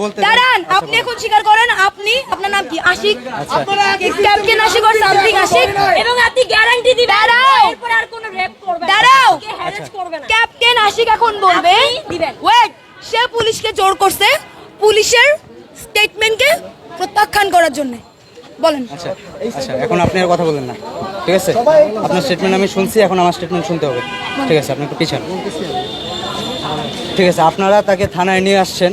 বলতে দাঁড়ান আচ্ছা, আপনি এখন স্বীকার করেন আপনি আপনার নাম কি? আশিক? আচ্ছা। ক্যাপ্টেন আশিক আর সামথিং আশিক? এবং আপনি গ্যারান্টি দিবেন। দাঁড়াও। এরপর আর কোনো রেপ করবে দাঁড়াও। না। ক্যাপ্টেন আশিক এখন বলবে ওয়েট সে পুলিশকে জোর করছে পুলিশের স্টেটমেন্টকে প্রত্যাখ্যান করার জন্য। বলেন। আচ্ছা আচ্ছা এখন আপনি আর কথা বলেন না। ঠিক আছে? আপনার স্টেটমেন্ট আমি শুনছি এখন আমার স্টেটমেন্ট শুনতে হবে। ঠিক আছে আপনি একটু পিছান। ঠিক আছে আপনারা তাকে থানায় নিয়ে আসছেন।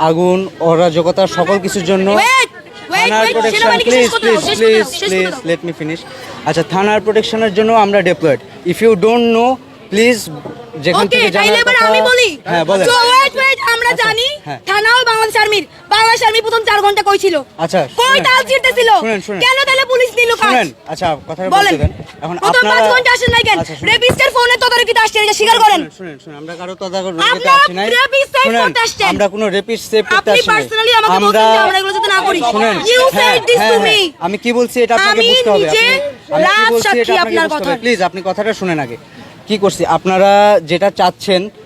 আগুন অরাজকতা সকল কিছুর জন্য থানার protection please please please please let me finish আচ্ছা থানার প্রোটেকশনের জন্য আমরা deployed if you don't know please যেখান থেকে জানার কথা আমি বলি। হ্যাঁ বলেন। আমরা আচ্ছা, জানি হ্যাঁ। থানাও বাংলাদেশ আর্মির বাংলাদেশ আর্মি প্রথম চার ঘণ্টা কই ছিল? আচ্ছা, কই। তাল শুনেন। কেন তাহলে পুলিশ নিল কাজ শুনেন। আচ্ছা কথা বলেন। বলতে দেন। এখন আপনারা ঘণ্টা আসেন নাই কেন? রেবিস্টার ফোনে তদারকিতে আসছেন এটা স্বীকার করেন। শুনেন, শুনেন আমরা কারও তদারকিতে আপনারা আসি নাই। শুনেন। আমরা কোনো রেপিস সেভ করতে আপনি আসি নাই। পার্সোনালি আমাকে বলছেন যে আমরা এগুলো যাতে না করি। শুনেন you said this to me আমি কি বলছি এটা আপনাকে বুঝতে হবে। আমি কি বলছি এটা আপনাকে আপনার বুঝতে হবে? প্লিজ আপনি কথাটা শুনেন আগে। কি করছি? আপনারা যেটা চাচ্ছেন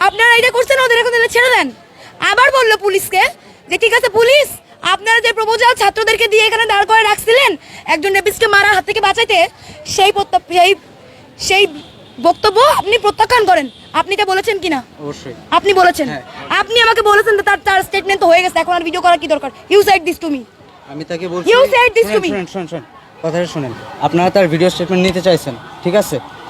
আপনারা এটা করছেন ওদের এখন ছেড়ে দেন। আবার বলল পুলিশকে যে ঠিক আছে পুলিশ আপনারা যে প্রপোজাল ছাত্রদেরকে দিয়ে এখানে দাঁড় করে রাখছিলেন একজন রেপিস্টকে মারার হাত থেকে বাঁচাইতে সেই সেই সেই বক্তব্য আপনি প্রত্যাখ্যান করেন। আপনি এটা বলেছেন কিনা? অবশ্যই। আপনি বলেছেন। হ্যাঁ। আপনি আমাকে বলেছেন যে তার তার স্টেটমেন্ট তো হয়ে গেছে এখন আর ভিডিও করার কি দরকার? You said this to me আমি তাকে বলছি this to শুনেন, me. শুনেন শুনেন শুনেন। কথাটা শুনেন। আপনারা তার ভিডিও স্টেটমেন্ট নিতে চাইছেন ঠিক আছে?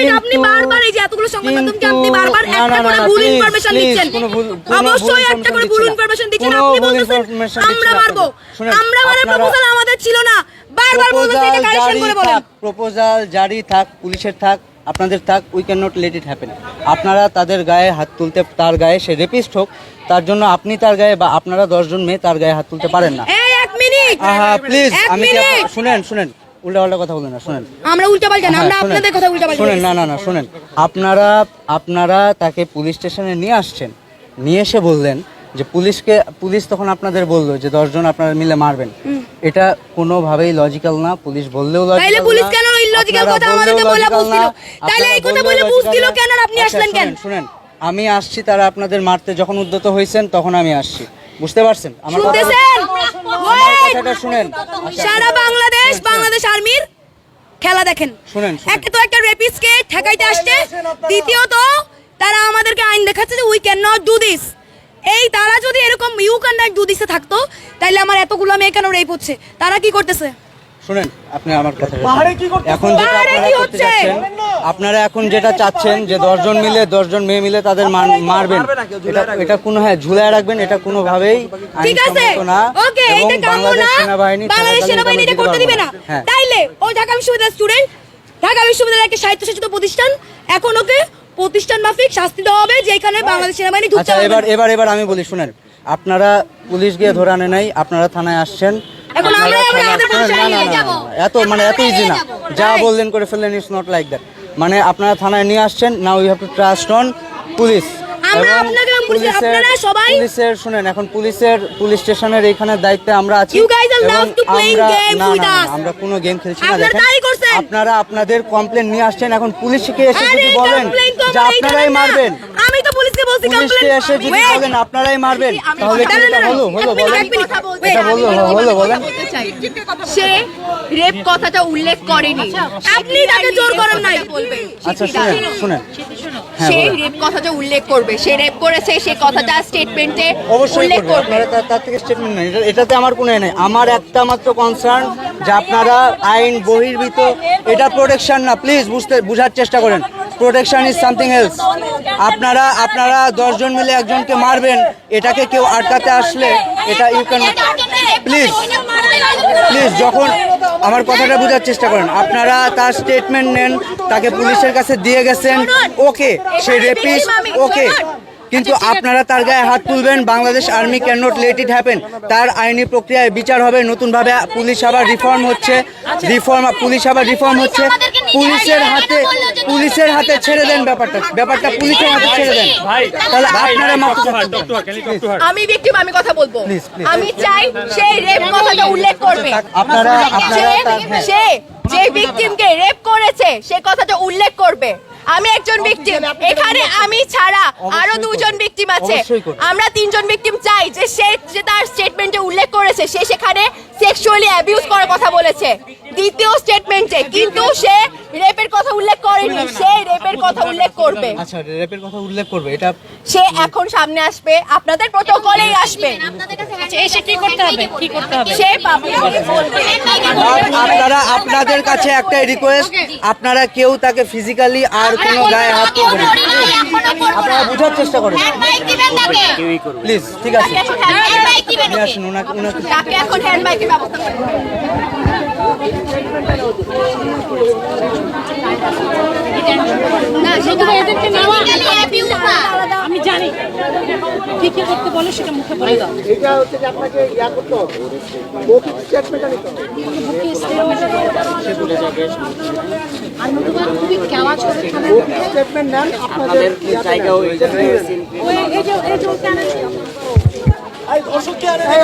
গায়ে আপনি বারবার এই যে এতগুলো সংবাদ মাধ্যমকে আপনি বারবার একটা করে ভুল ইনফরমেশন দিচ্ছেন। কোনো অবশ্যই একটা করে ভুল ইনফরমেশন দিচ্ছেন। আপনি বলতেছেন আমরা মারবো। আপনাদের। শুনেন, আমরা আপনারা- প্রপোজাল আমাদের ছিল না। বারবার বলতেছে এটা কারেকশন করে বলেন। প্রপোজাল জারি থাক পুলিশের থাক আপনাদের থাক we can not let it happen আপনারা তাদের গায়ে হাত তুলতে তার গায়ে সে রেপিস্ট হোক তার জন্য আপনি তার গায়ে বা আপনারা দশজন মেয়ে তার গায়ে হাত তুলতে পারেন না। প্লিজ আমি কি শুনেন শুনেন। উল্টা পাল্টা কথা বলেন না শুনেন। আমরা উল্টা পাল্টা না আমরা হ্যাঁ, শুনেন। আপনাদের কথা উল্টা পাল্টা শুনেন না না না শুনেন। আপনারা আপনারা তাকে পুলিশ স্টেশনে নিয়ে আসছেন নিয়ে এসে বললেন যে পুলিশকে পুলিশ তখন আপনাদের বলল যে দশজন আপনারা মিলে মারবেন। এটা কোনোভাবেই লজিক্যাল না পুলিশ বললেও লজিক্যাল তাইলে পুলিশ কেন ইলজিক্যাল কথা আমাদেরকে বলে বুঝছিল তাইলে এই কথা বলে বুঝছিল কেন আপনি আসলেন কেন? আচ্ছা, শুনেন। আমি আসছি তারা আপনাদের মারতে যখন উদ্যত হয়েছেন তখন আমি আসছি। বুঝতে পারছেন? আমার কথা আমার! কথাটা শুনেন। সারা বাংলাদেশ বাংলাদেশ আর্মির খেলা দেখেন। একটা তো একটা রেপিসকে ঠেকাইতে আসছে। দ্বিতীয়ত তারা আমাদেরকে আইন দেখাচ্ছে যে we can not do this এই তারা যদি এরকম ইউ কন্ডাক্ট দুদিসে থাকতো তাহলে আমার এতগুলো মেয়ে কেন রেপ হচ্ছে? তারা কি করতেছে? শুনেন আপনি আমার কথা? এখন যেটা আপনারা করতে? চাচ্ছেন আপনারা এখন যেটা চাচ্ছেন যে দশজন মিলে দশজন মেয়ে মিলে তাদের মারবেন। এটা এটা কোনো হ্যাঁ ঝুলায় রাখবেন এটা কোনোভাবেই আইনসম্মত না। এবং বাংলাদেশ সেনাবাহিনী বাংলাদেশ সেনাবাহিনী এটা কোনো করতে দিবে না। হ্যাঁ। তাইলে ও ঢাকা বিশ্ববিদ্যালয়ের স্টুডেন্ট ঢাকা বিশ্ববিদ্যালয় একটা স্বায়ত্তশাসিত প্রতিষ্ঠান এখন ওকে প্রতিষ্ঠান মাফিক শাস্তি দেওয়া হবে যেখানে বাংলাদেশ সেনাবাহিনী আচ্ছা এবার এবার এবার আমি বলি শুনেন আপনারা পুলিশ গিয়ে ধরে আনে নাই আপনারা থানায় আসছেন এখন আমরা আমাদের প্রতিষ্ঠানে নিয়ে না, এত মানে এত ইজি না। যা বললেন করে ফেললেন ইটস নট লাইক দ্যাট মানে আপনারা থানায় নিয়ে আসছেন now you have to trust on police পুলিশের- আপনারা পুলিশের শুনেন এখন পুলিশের পুলিশ স্টেশনের এখানে দায়িত্বে আমরা আছি। আমরা- আমরা কোনো গেম খেলছি না। আপনারা দেখেন আপনারা আপনাদের কমপ্লেন নিয়ে আসছেন এখন পুলিশকে এসে যদি বলেন যে আপনারাই মারবেন। কমপ্লেন এসে যদি বলেন আপনারাই মারবেন তাহলে কি এটা হলো হলো বলেন এটা বলল হলো বলেন সে রেপ কথাটা উল্লেখ করেনি। আপনি তাকে জোর করেন নাই। বলবে আচ্ছা শুনেন শুনেন। হ্যাঁ, রেপ কথাটা উল্লেখ করবে। সে রেপ করেছে সে কথাটা স্টেটমেন্টে উল্লেখ করবে। তার- থেকে স্টেটমেন্ট নেই এটাতে আমার কোনো নেই। আমার একটা মাত্র কনসার্ন যে আপনারা আইন বহির্ভূত এটা প্রোটেকশন না। প্লিজ বুঝতে বুঝার চেষ্টা করেন। প্রোটেকশন ইজ সামথিং এলস আপনারা আপনারা দশজন মিলে একজনকে মারবেন, এটাকে কেউ আটকাতে আসলে এটা ইউ ক্যান প্লিজ প্লিজ যখন আমার কথাটা বোঝার চেষ্টা করেন, আপনারা তার স্টেটমেন্ট নেন, তাকে পুলিশের কাছে দিয়ে গেছেন, ওকে সে রেপিস ওকে কিন্তু আপনারা তার গায়ে হাত তুলবেন Bangladesh army can not let it happen. তার আইনি প্রক্রিয়ায় বিচার হবে নতুনভাবে পুলিশ আবার রিফর্ম হচ্ছে। রিফর্ম পুলিশ আবার রিফর্ম হচ্ছে। পুলিশের হাতে পুলিশের হাতে ছেড়ে দেন ব্যাপারটা। ব্যাপারটা পুলিশের হাতে ছেড়ে দেন। তাহলে আপনারা আমি ভিকটিম আমি কথা বলব. আমি চাই সে রেপ কথাটা উল্লেখ করবে। আপনারা আপনারা। সে যে ভিকটিমকে রেপ করেছে সে কথাটা উল্লেখ করবে। আমি একজন ভিকটিম এখানে আমি ছাড়া আরও দুজন। ভিকটিম আছে। আমরা তিনজন ভিকটিম চাই যে সে যে তার স্টেটমেন্টে উল্লেখ করেছে সে সেখানে সেক্সুয়ালি অ্যাবিউজ করার কথা বলেছে। দ্বিতীয় স্টেটমেন্টে কিন্তু সে রেপের কথা উল্লেখ করেনি সে রেপের কথা উল্লেখ করবে। আচ্ছা রেপের কথা উল্লেখ করবে। এটা সে এখন সামনে আসবে আপনাদের প্রোটোকলেই আসবে। এসে কি করতে হবে? কি করতে হবে? সে আপনারা আপনাদের কাছে একটাই রিকোয়েস্ট আপনারা কেউ তাকে ফিজিক্যালি আর কোনো গায়ে হাত করবেন আপনারা বোঝার চেষ্টা করেন। প্লিজ ঠিক আছে। নিয়ে আসুন ওনাকে ওনাকে এখন হ্যান্ড বাইকের ব্যবস্থা আমি জানি। কি কি করতে বলে সেটা মুখে বলে দাও। এটা হচ্ছে যে আপনাকে ইয়া করতে হবে। মৌখিক হবে? খুবই কেওয়া স্টেটমেন্ট নেন? আপনাদের জায়গা ওই এই যে এই